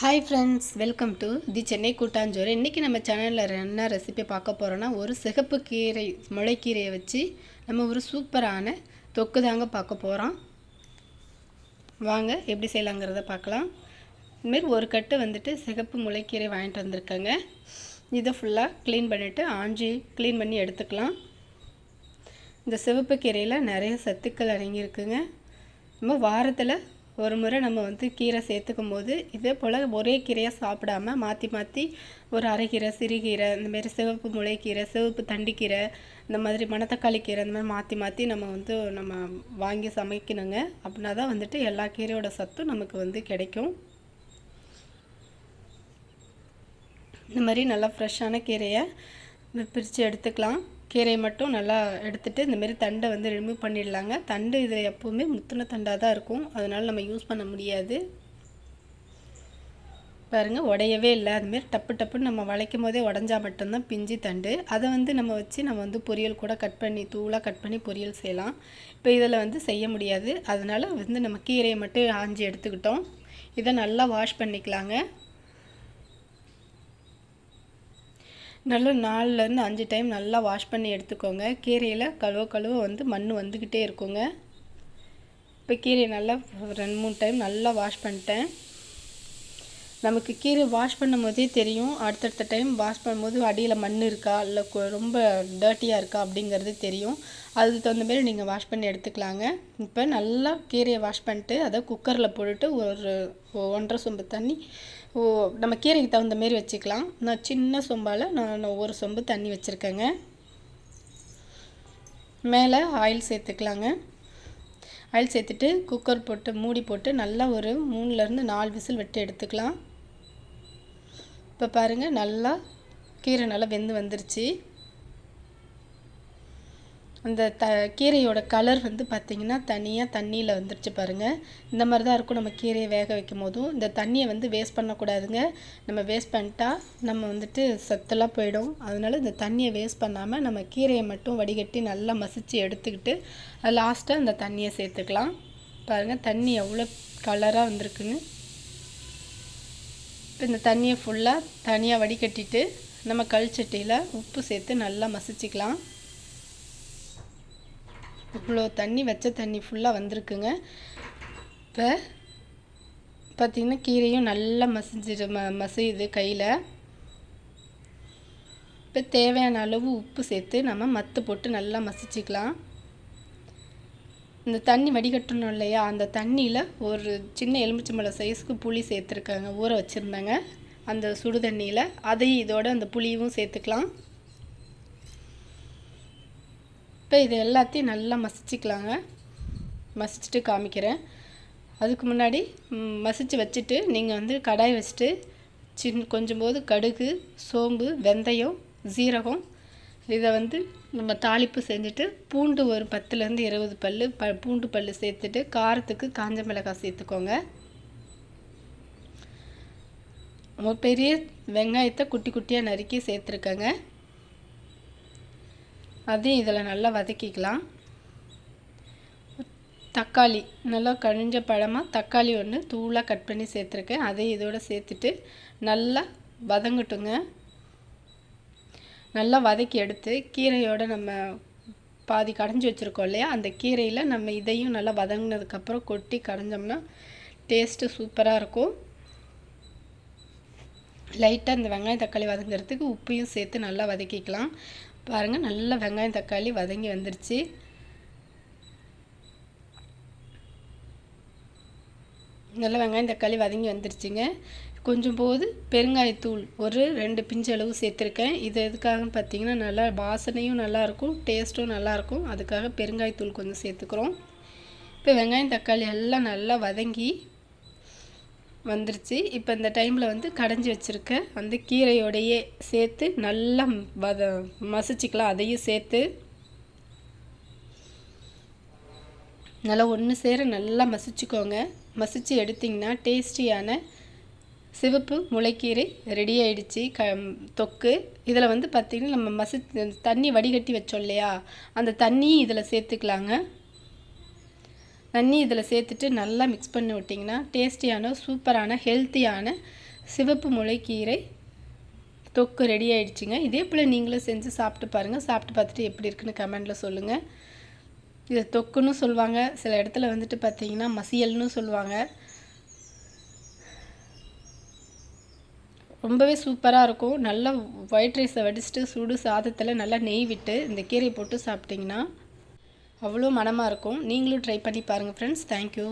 Hi friends welcome to the Chennai Koottanchoru இன்றைக்கி நம்ம சேனலில் என்ன ரெசிபி பார்க்க போகிறோன்னா ஒரு சிகப்பு கீரை முளைக்கீரையை வச்சு நம்ம ஒரு சூப்பரான தொக்கு தாங்க பார்க்க போகிறோம் வாங்க எப்படி செய்யலாங்கிறத பார்க்கலாம். இதுமாரி ஒரு கட்டு வந்துட்டு சிகப்பு முளைக்கீரை வாங்கிட்டு வந்திருக்கேங்க. இதை ஃபுல்லாக க்ளீன் பண்ணிவிட்டு ஆஞ்சி க்ளீன் பண்ணி எடுத்துக்கலாம். இந்த சிவப்பு கீரையில் நிறைய சத்துக்கள் அடங்கியிருக்குங்க. நம்ம வாரத்தில் ஒரு முறை நம்ம வந்து கீரை சேர்த்துக்கும் போது இதே போல் ஒரே கீரையாக சாப்பிடாம மாற்றி மாற்றி ஒரு அரைக்கீரை சிறுகீரை இந்தமாரி சிவப்பு முளைக்கீரை சிவப்பு தண்டிக்கீரை இந்த மாதிரி மணத்தக்காளி கீரை இந்த மாதிரி மாற்றி மாற்றி நம்ம வந்து நம்ம வாங்கி சமைக்கணுங்க. அப்படின்னா தான் வந்துட்டு எல்லா கீரையோட சத்தும் நமக்கு வந்து கிடைக்கும். இந்த மாதிரி நல்லா ஃப்ரெஷ்ஷான கீரையை பிரித்து எடுத்துக்கலாம். கீரையை மட்டும் நல்லா எடுத்துகிட்டு இந்தமாரி தண்டை வந்து ரிமூவ் பண்ணிடலாங்க. தண்டு இது எப்போவுமே முத்தின தண்டாக தான் இருக்கும். அதனால் நம்ம யூஸ் பண்ண முடியாது. பாருங்கள் உடையவே இல்லை. அதுமாரி டப்பு டப்புன்னு நம்ம வளைக்கும் போதே உடஞ்சா மட்டும்தான் பிஞ்சு தண்டு. அதை வந்து நம்ம வச்சு நம்ம வந்து பொரியல் கூட கட் பண்ணி தூளாக கட் பண்ணி பொரியல் செய்யலாம். இப்போ இதில் வந்து செய்ய முடியாது. அதனால் வந்து நம்ம கீரையை மட்டும் ஆஞ்சி எடுத்துக்கிட்டோம். இதை நல்லா வாஷ் பண்ணிக்கலாங்க. நல்லா நாலுலேருந்து அஞ்சு டைம் நல்லா வாஷ் பண்ணி எடுத்துக்கோங்க. கீரையில் கழுவ கழுவ வந்து மண் வந்துக்கிட்டே இருக்குங்க. இப்போ கீரையை நல்லா ரெண்டு மூணு டைம் நல்லா வாஷ் பண்ணிட்டேன். நமக்கு கீரை வாஷ் பண்ணும் போதே தெரியும். அடுத்தடுத்த டைம் வாஷ் பண்ணும்போது அடியில் மண் இருக்கா? இல்லை ரொம்ப டர்ட்டியாக இருக்கா? அப்படிங்கிறது தெரியும். அதுக்கு தகுந்த மாதிரி நீங்கள் வாஷ் பண்ணி எடுத்துக்கலாங்க. இப்போ நல்லா கீரையை வாஷ் பண்ணிட்டு அதை குக்கரில் போட்டுட்டு ஒரு ஒன்றரை சொம்பு தண்ணி ஓ நம்ம கீரைக்கு தகுந்த மாரி வச்சுக்கலாம். நான் சின்ன சொம்பால் நான் ஒரு சொம்பு தண்ணி வச்சுருக்கேங்க. மேலே ஆயில் சேர்த்துக்கலாங்க. ஆயில் சேர்த்துட்டு குக்கர் போட்டு மூடி போட்டு நல்லா ஒரு மூணுலேருந்து நாலு விசில் விட்டு எடுத்துக்கலாம். இப்போ பாருங்கள் நல்லா கீரை நல்லா வெந்து வந்துருச்சு. அந்த த கீரையோட கலர் வந்து பார்த்திங்கன்னா தனியாக தண்ணியில் வந்துருச்சு பாருங்கள் இந்த மாதிரி தான் இருக்கும் நம்ம கீரையை வேக வைக்கும் போதும் இந்த தண்ணியை வந்து வேஸ்ட் பண்ணக்கூடாதுங்க. நம்ம வேஸ்ட் பண்ணிட்டா நம்ம வந்துட்டு சத்தெல்லாம் போயிடும். அதனால் இந்த தண்ணியை வேஸ்ட் பண்ணாமல் நம்ம கீரையை மட்டும் வடிகட்டி நல்லா மசித்து எடுத்துக்கிட்டு லாஸ்ட்டாக அந்த தண்ணியை சேர்த்துக்கலாம். பாருங்கள் தண்ணி எவ்வளோ கலராக வந்திருக்குன்னு. இப்போ இந்த தண்ணியை ஃபுல்லாக தனியாக வடிகட்டிட்டு நம்ம கல் சட்டியில் உப்பு சேர்த்து நல்லா மசிச்சிக்கலாம். இவ்வளோ தண்ணி வச்ச தண்ணி ஃபுல்லாக வந்திருக்குங்க. இப்போ பார்த்திங்கன்னா கீரையும் நல்லா மசிஞ்சிடு ம மசியுது கையில். இப்போ தேவையான அளவு உப்பு சேர்த்து நம்ம மத்து போட்டு நல்லா மசிச்சிக்கலாம். இந்த தண்ணி வடிகட்டணும் இல்லையா? அந்த தண்ணியில் ஒரு சின்ன எலுமிச்சம்பழ சைஸ்க்கு புளி சேர்த்துருக்காங்க. ஊற வச்சுருந்தாங்க. அந்த சுடு தண்ணியில் அதையும் இதோட அந்த புளியும் சேர்த்துக்கலாம். இப்போ இது எல்லாத்தையும் நல்லா மசிச்சுக்கலாங்க. மசிச்சுட்டு காமிக்கிறேன். அதுக்கு முன்னாடி மசித்து வச்சுட்டு நீங்கள் வந்து கடாய் வச்சுட்டு சின் கொஞ்சம் போது கடுகு சோம்பு வெந்தயம் ஜீரகம் இதை வந்து நம்ம தாளிப்பு செஞ்சுட்டு பூண்டு ஒரு பத்துலேருந்து இருபது பல் ப பூண்டு பல் சேர்த்துட்டு காரத்துக்கு காஞ்ச மிளகாய் சேர்த்துக்கோங்க. பெரிய வெங்காயத்தை குட்டி குட்டியாக நறுக்கி சேர்த்துருக்கேங்க. அதையும் இதில் நல்லா வதக்கிக்கலாம். தக்காளி நல்லா கழிஞ்ச பழமாக தக்காளி ஒன்று தூளாக கட் பண்ணி சேர்த்துருக்கேன். அதையும் இதோடு சேர்த்துட்டு நல்லா வதங்கட்டுங்க. நல்லா வதக்கி எடுத்து கீரையோடு நம்ம பாதி கடைஞ்சி வச்சுருக்கோம் இல்லையா? அந்த கீரையில் நம்ம இதையும் நல்லா வதங்கினதுக்கப்புறம் கொட்டி கடைஞ்சோம்னா டேஸ்ட்டு சூப்பராக இருக்கும். லைட்டாக இந்த வெங்காயம் தக்காளி வதங்கிறதுக்கு உப்பையும் சேர்த்து நல்லா வதக்கிக்கலாம். பாருங்கள் நல்லா வெங்காயம் தக்காளி வதங்கி வந்துருச்சு. நல்லா வெங்காயம் தக்காளி வதங்கி வந்துருச்சுங்க. கொஞ்சம் போது பெருங்காயத்தூள் ஒரு ரெண்டு பிஞ்சு அளவு சேர்த்துருக்கேன். இது எதுக்காகன்னு பார்த்தீங்கன்னா நல்லா வாசனையும் நல்லாயிருக்கும் டேஸ்ட்டும் நல்லாயிருக்கும். அதுக்காக பெருங்காயத்தூள் கொஞ்சம் சேர்த்துக்கிறோம். இப்போ வெங்காயம் தக்காளி எல்லாம் நல்லா வதங்கி வந்துருச்சு. இப்போ இந்த டைமில் வந்து கடைஞ்சி வச்சுருக்க அந்த கீரையோடையே சேர்த்து நல்லா வத மசிச்சிக்கலாம். அதையும் சேர்த்து நல்லா ஒன்று சேர நல்லா மசிச்சுக்கோங்க. மசித்து எடுத்திங்கன்னா டேஸ்டியான சிவப்பு முளைக்கீரை ரெடி ஆகிடுச்சி க தொக்கு. இதில் வந்து பார்த்திங்கன்னா நம்ம மசி தண்ணி வடிகட்டி வச்சோம் இல்லையா? அந்த தண்ணியும் இதில் சேர்த்துக்கலாங்க. தண்ணி இதில் சேர்த்துட்டு நல்லா மிக்ஸ் பண்ணி விட்டிங்கன்னா டேஸ்டியான சூப்பரான ஹெல்த்தியான சிவப்பு முளைக்கீரை தொக்கு ரெடி ஆயிடுச்சுங்க. இதே போல் நீங்களும் செஞ்சு சாப்பிட்டு பாருங்கள் சாப்பிட்டு பார்த்துட்டு எப்படி இருக்குன்னு கமெண்டில் சொல்லுங்கள் இது தொக்குன்னு சொல்லுவாங்க. சில இடத்துல வந்துட்டு பார்த்தீங்கன்னா மசியல்னு சொல்லுவாங்க. ரொம்பவே சூப்பராக இருக்கும். நல்லா ஒயிட் ரைஸை வடிச்சிட்டு சுடு சாதத்தில் நல்லா நெய் விட்டு இந்த கீரை போட்டு சாப்பிட்டிங்கன்னா அவ்வளோ மனமாக இருக்கும். நீங்களும் ட்ரை பண்ணி பாருங்கள் ஃப்ரெண்ட்ஸ் தேங்க்யூ